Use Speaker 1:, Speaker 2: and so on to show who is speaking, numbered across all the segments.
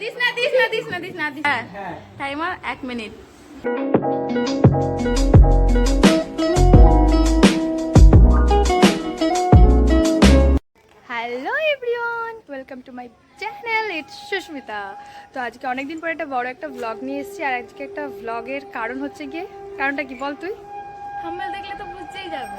Speaker 1: This না দিস না দিস না দিস না দিস টাইমার এক minute hello everyone welcome to my channel it's Susmita. তো আজকে অনেকদিন পরে একটা বড় একটা ব্লগ নিয়ে এসেছি আর আজকে একটা ব্লগের কারণ হচ্ছে গিয়ে কারণটা কি বল তুই?
Speaker 2: দেখলে তো বুঝতেই যাবে।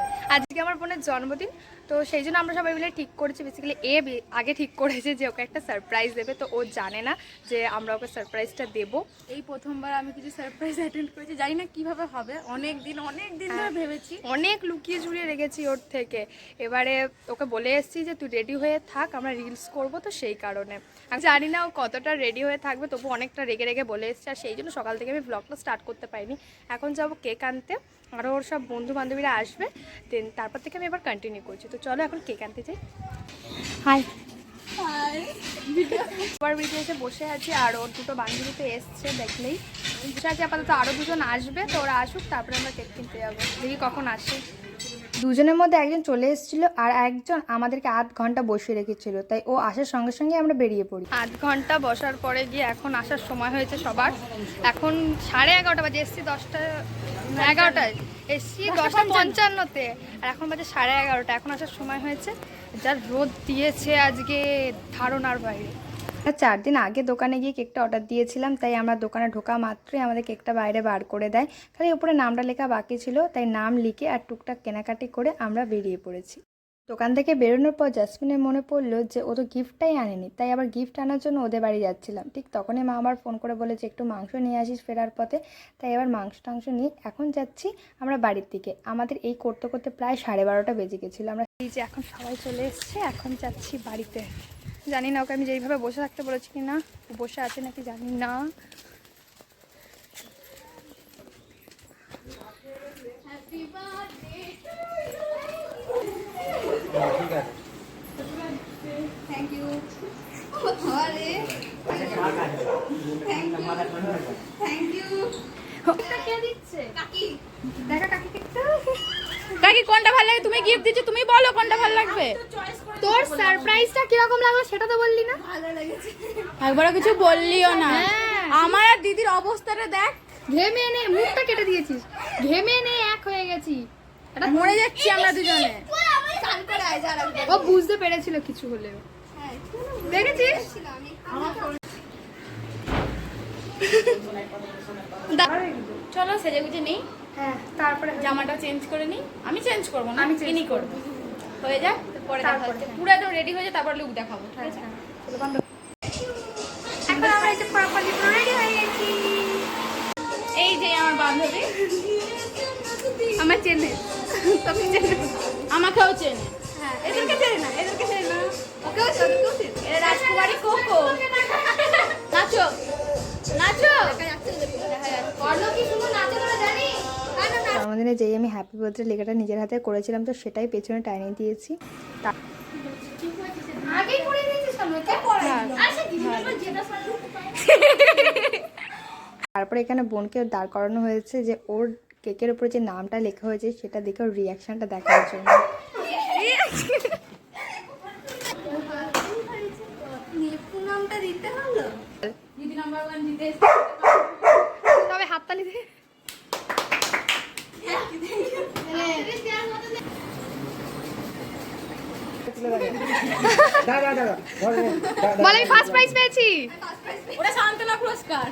Speaker 1: আজকে আমার বোনের জন্মদিন। তো সেই জন্য আমরা সবাই মিলে ঠিক করেছি। বেসিক্যালি এ আগে ঠিক করেছে যে ওকে একটা সারপ্রাইজ দেবে। তো ও জানে না যে আমরা ওকে সারপ্রাইজটা দেবো।
Speaker 2: এই প্রথমবার আমি কিছু সারপ্রাইজ অ্যাটেন্ড করেছি। জানি না কীভাবে হবে। অনেক দিন অনেক দিন ধরে ভেবেছি।
Speaker 1: অনেক লুকিয়ে ঝুড়িয়ে রেখেছি ওর থেকে। এবারে ওকে বলে এসেছি যে তুই রেডি হয়ে থাক আমরা রিলস করব তো সেই কারণে। আমি জানি না ও কতটা রেডি হয়ে থাকবে তবু অনেকটা রেগে রেগে বলে এসেছে। আর সেই জন্য সকাল থেকে আমি ব্লগটা স্টার্ট করতে পারিনি। এখন যাব কেক আনতে। আরও ওর সব বন্ধু বান্ধবীরা আসবে দেন তারপর থেকে আমি এবার কন্টিনিউ করছি। তো চলো এখন কেক আনতে যাই। হাই সবার ভিডিও এসে বসে আছি আর ওর দুটো বান্ধবী তো এসছে দেখলেই। বসে আছি আপাতত আরও দুজন আসবে তো ওরা আসুক তারপরে আমরা কেক কিনতে যাব। দেখি কখন আসে। দুজনের মধ্যে একজন চলে এসেছিল আর একজন আমাদেরকে আধ ঘণ্টা বসিয়ে রেখেছিল তাই ও আসার সঙ্গে সঙ্গে আমরা বেরিয়ে পড়ি। আধ ঘণ্টা বসার পরে গিয়ে এখন আসার সময় হয়েছে সবার। এখন সাড়ে এগারোটা বাজে এসছি দশটা এগারোটায়। এসছি দশটা পঞ্চান্নতে। আর এখন বাজে সাড়ে এগারোটা। এখন আসার সময় হয়েছে যা রোদ দিয়েছে আজকে ধারণার বাইরে। চার দিন আগে দোকানে গিয়ে কেকটা অর্ডার দিয়েছিলাম, তাই আমরা দোকানে ঢোকা মাত্রই আমাদের কেকটা বাইরে বার করে দেয়। খালি উপরে নামটা লেখা বাকি ছিল, তাই নাম লিখে আর টুকটাক কেনাকাটি করে আমরা বেরিয়ে পড়েছি। দোকান থেকে বেরোনোর পর জাসমিনের মনে পড়ল যে ও তো গিফটটাই আনেনি, তাই আবার গিফট আনার জন্য ওদের বাড়ি যাচ্ছিলাম। ঠিক তখনই মা আবার ফোন করে বলেছে একটু মাংস নিয়ে আসিস ফেরার পথে। তাই এবার মাংস টাংস নিয়ে এখন যাচ্ছি আমরা বাড়ির দিকে। আমাদের এই করতে করতে প্রায় সাড়ে বারোটা বেজে গেছিল। আমরা এই যে এখন সবাই চলে এসছে, এখন যাচ্ছি বাড়িতে। জানি না ওকে আমি যেইভাবে বসে থাকতে বলেছি কি না বসে আছে নাকি জানি না।
Speaker 2: থ্যাংক ইউ আরে। থ্যাংক ইউ কে দিচ্ছে? কাকি।
Speaker 1: দেখা কাকি কেকটা
Speaker 2: কাকি কোনটা ভালো লাগে? তুমি গিফট দিচ্ছ তুমি বলো কোনটা ভালো লাগবে।
Speaker 1: তোর সারপ্রাইজটা কীরকম লাগল সেটা তো বললি না?
Speaker 2: ভালো লেগেছে। একবারও কিছু বললিও না।
Speaker 1: হ্যাঁ।
Speaker 2: আমার আর দিদির অবস্থাটা দেখ।
Speaker 1: ঘেমে নে মুখটা কেটে দিয়েছিস। ঘেমে নে এক হয়ে গেছি। এটা
Speaker 2: মরে যাচ্ছি আমরা দুজনে।
Speaker 1: ও বুঝতে পেরেছিল কিছু হলেও। দেখেছিস?
Speaker 2: চলো সেজে গুজে নেই।
Speaker 1: হ্যাঁ তারপরে
Speaker 2: জামাটা চেঞ্জ করে নিই। আমি চেঞ্জ করব না
Speaker 1: আমি
Speaker 2: চিনি করব। হয়ে যাক পরে দেখা হচ্ছে।
Speaker 1: হ্যাঁ।
Speaker 2: পুরো একদম রেডি হয়ে যায় তারপর লুক দেখাবো ঠিক আছে?
Speaker 1: চলো এখন আমরা এই যে প্রপারলি রেডি হয়ে গেছি।
Speaker 2: এই যে আমার বান্ধবী।
Speaker 1: আমার চেনে। তোকে চেনে।
Speaker 2: আমাকেও চেনে।
Speaker 1: হ্যাঁ
Speaker 2: এদেরকে চেনে না এদেরকে চেনে না।
Speaker 1: ওকেও চেনে ওকেও চেনে।
Speaker 2: এরা রাজকুমারী কোকো। নাচো নাচো।
Speaker 1: জন্মদিনে যেই আমি হ্যাপি বার্থডে লেখাটা নিজের হাতে করেছিলাম তো সেটাই পেছনে টাইনিয়ে দিয়েছি। তা-
Speaker 2: আগেই করে দিয়েছিস আমাকে আচ্ছা
Speaker 1: তারপরে এখানে বোনকে দাঁড় করানো হয়েছে যে ওর কেকের উপরে যে নামটা লেখা হয়েছে সেটা দেখে ওর রিয়াকশনটা দেখার জন্য।
Speaker 2: নামটা দিতে হলো দিদি নাম্বার ওয়ান দিতে
Speaker 1: তবে হাততালি দে বল আমি ফার্স্ট প্রাইজ পেয়েছি।
Speaker 2: ওটা সান্ত্বনা পুরস্কার।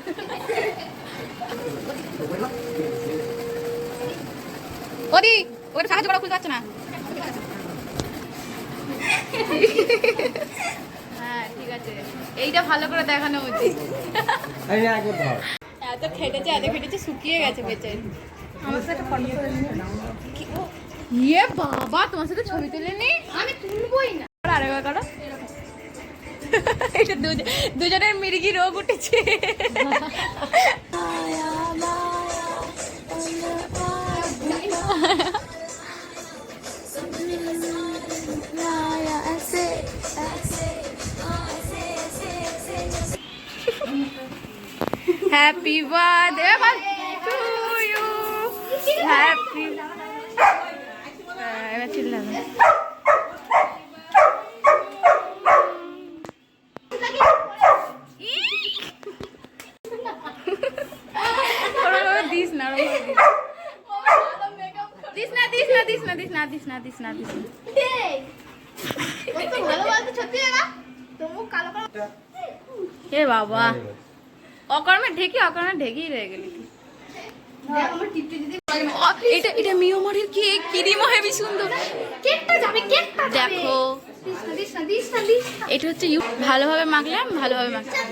Speaker 2: ওদি ওটা সাহায্য করা খুলতে পারছে না? হ্যাঁ ঠিক আছে। এইটা ভালো করে দেখানো উচিত। এত খেটেছে এত খেটেছে শুকিয়ে গেছে বেচে
Speaker 1: আমার সাথে ফটো করে নিয়ে
Speaker 2: ইয়ে বাবা তোমার সাথে ছবি তুলে নি?
Speaker 1: আমি তুলবই না।
Speaker 2: আরেকবার করো। এটা দুজনের মির্গি রোগ উঠেছে। Happy birthday to you happy এবার চিল্লাবে। দিস না দিস। না দিস না দিস না
Speaker 1: দিস না দিস না দিস না দিস না।
Speaker 2: এ বাবা। হ্যাঁ, অকর্মে ঢেকি অকর্মে ঢেকেই রয়ে গেলি এটা এটা মিয়মারির কেক ক্রিমও হেবি সুন্দর।
Speaker 1: কেকটা যাবে কেকটা
Speaker 2: দেখো। এটা হচ্ছে ইউ ভালোভাবে মাখলাম ভালোভাবে মাখলাম।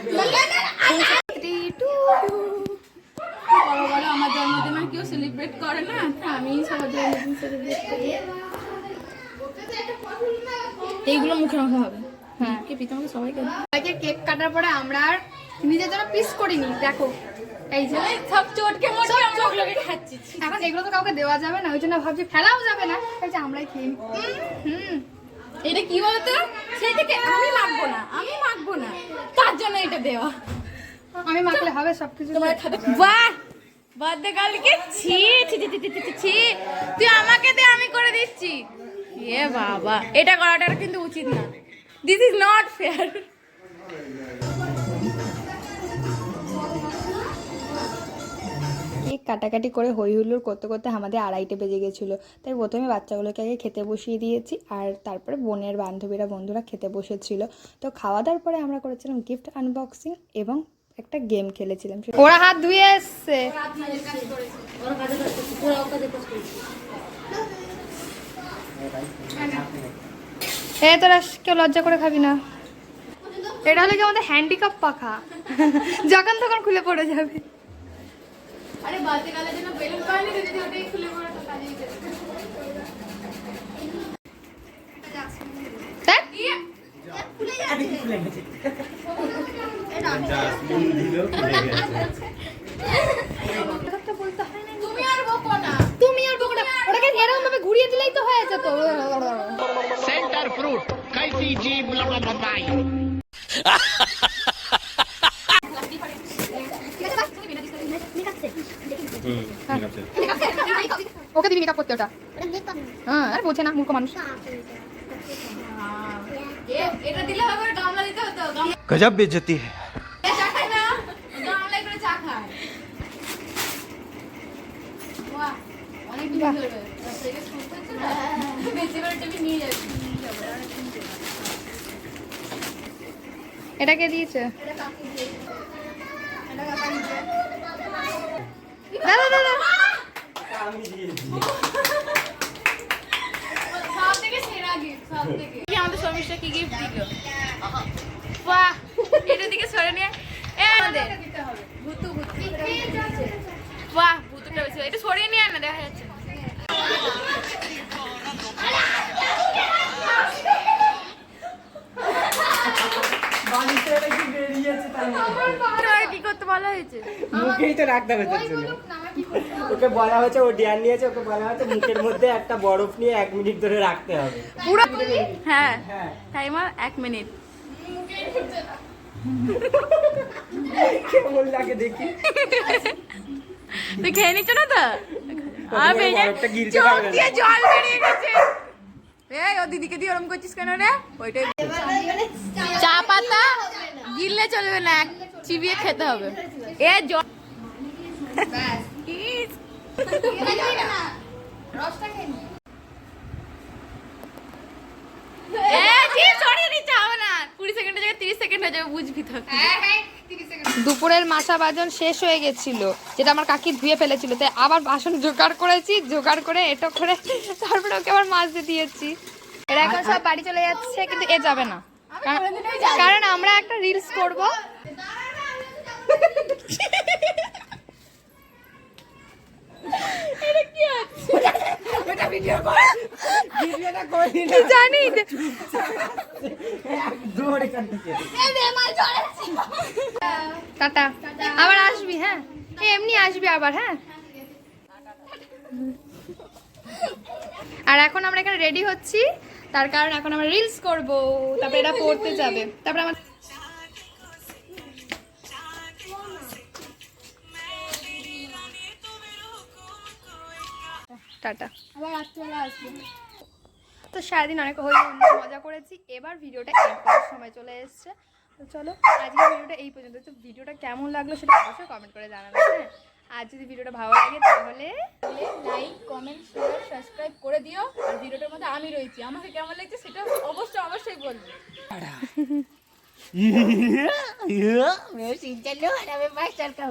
Speaker 2: বড় বড় আমার জন্মদিন আর কেউ সেলিব্রেট করে না? আমি সবার জন্মদিন সেলিব্রেট করি। এইগুলো মুখে রাখা হবে। হ্যাঁ। কে পিতা সবাইকে
Speaker 1: সবাইকে কেক কাটার পরে আমরা আর নিজের জন্য পিস করিনি দেখো। এই যে।
Speaker 2: সব চটকে মোটকে আমরা ওগুলোকে খাচ্ছি।
Speaker 1: এখন এগুলো তো কাউকে দেওয়া যাবে না ওই জন্য ভাবছি ফেলাও যাবে না। এই যে আমরাই খেয়ে নিই। হুম,
Speaker 2: এটা কি বলতো? সেই থেকে আমি মাখবো না আমি মাখবো না। তার জন্য এটা দেওয়া।
Speaker 1: আমি মাখলে হবে সবকিছু
Speaker 2: বাহ! বার্থডে ছি ছি ছি ছি ছি, ছি ছি। তুই আমাকে দে আমি করে দিচ্ছি। এ বাবা এটা করাটা কিন্তু উচিত না। This is not fair
Speaker 1: cake কাটাকাটি করে হই হুল্লোড় করতে করতে আমাদের আড়াইটে বেজে গেছিল। তাই প্রথমে বাচ্চাগুলোকে আগে খেতে বসিয়ে দিয়েছি আর তারপরে বোনের বান্ধবীরা বন্ধুরা খেতে বসেছিল। তো খাওয়া দাওয়ার পরে আমরা করেছিলাম গিফট আনবক্সিং এবং একটা গেম খেলেছিলাম। ওরা হাত ধুয়ে এসছে। এ তোরা কেউ লজ্জা করে খাবি না। এটা হলো কি আমাদের হ্যান্ডিক্যাপ পাখা। যখন তখন খুলে পড়ে যাবে।
Speaker 2: আরে বাতে গালা যেন বেলুন পায়নি যদি ওটাই খুলে পড়ে তো কাজেই তুমি আর বকো
Speaker 1: ঘুরিয়ে দিলেই তো হয়ে যেত।
Speaker 2: সেন্টার ফ্রুট কাইসি জি ব্লা ব্লা নিয়ে যাচ্ছি নিয়ে যাব, অনেকদিন ধরে।
Speaker 1: এটা কে দিয়েছে? দাদা দাদা।
Speaker 2: সব আমাদের শর্মিষ্ঠা কি gift দিল? বাহ, এটার দিকে সরে নিয়ে, আমাদের। ভুতু, ভুতু। বাহ, ভুতুটা বেশি। এটা সরিয়ে নিয়ে না, দেখা যাচ্ছে কি করতে বলা হয়েছে
Speaker 3: মুখেই তো রাখতে হবে তোর জন্য ওকে বলা হয়েছে ও ডিয়ার নিয়েছে ওকে বলা হয়েছে মুখের মধ্যে একটা বরফ নিয়ে এক মিনিট ধরে রাখতে হবে।
Speaker 2: পুরো হ্যাঁ
Speaker 3: হ্যাঁ।
Speaker 2: টাইমার এক মিনিট।
Speaker 3: কেমন লাগে দেখি?
Speaker 2: তুই খেয়ে নিচ্ছ না তো? আর
Speaker 3: প্রথমে
Speaker 2: বেরিয়ে
Speaker 3: বরফটা গিলতে
Speaker 2: চোখ দিয়ে জল বেরিয়ে গেছে। এই ও দিদিকে দিয়ে ওরম করছিস কেন রে? ওইটাই চা পাতা গিললে চলবে না এক চিবিয়ে খেতে হবে। এ জল
Speaker 1: দুপুরের মাসা বাজন শেষ হয়ে গেছিল, যেটা আমার কাকি ধুয়ে ফেলেছিল, তাই আবার বাসন জোগাড় করেছি, জোগাড় করে এটা করে তারপরে ওকে আবার মাজতে দিয়েছি। এরা এখন সব বাড়ি চলে যাচ্ছে, কিন্তু এ যাবে না। কারণ আমরা একটা রিলস করব। জানি?
Speaker 3: থেকে।
Speaker 1: টাটা। আবার আসবি হ্যাঁ? এমনি আসবি আবার হ্যাঁ? আর এখন আমরা এখানে রেডি হচ্ছি। তার কারণ এখন আমরা রিলস করব। তারপরে এটা পড়তে যাবে। তারপরে আমার টাটা।
Speaker 2: আবার রাত্রিবেলা আসব।
Speaker 1: তো সারাদিন অনেক হই মজা করেছি। এবার ভিডিওটা একবার সময় চলে এসছে। তো চলো আজকে ভিডিওটা এই পর্যন্ত। তো ভিডিওটা কেমন লাগল সেটা অবশ্যই কমেন্ট করে জানাবেন হ্যাঁ? আর যদি ভিডিওটা ভালো লাগে তাহলে
Speaker 2: লাইক কমেন্ট শেয়ার সাবস্ক্রাইব করে দিও। আর ভিডিওটার মধ্যে আমি রয়েছি। আমাকে কেমন লাগছে সেটা অবশ্যই অবশ্যই বলবে।
Speaker 4: मैं सिंचन हूँ मैं मास्टर का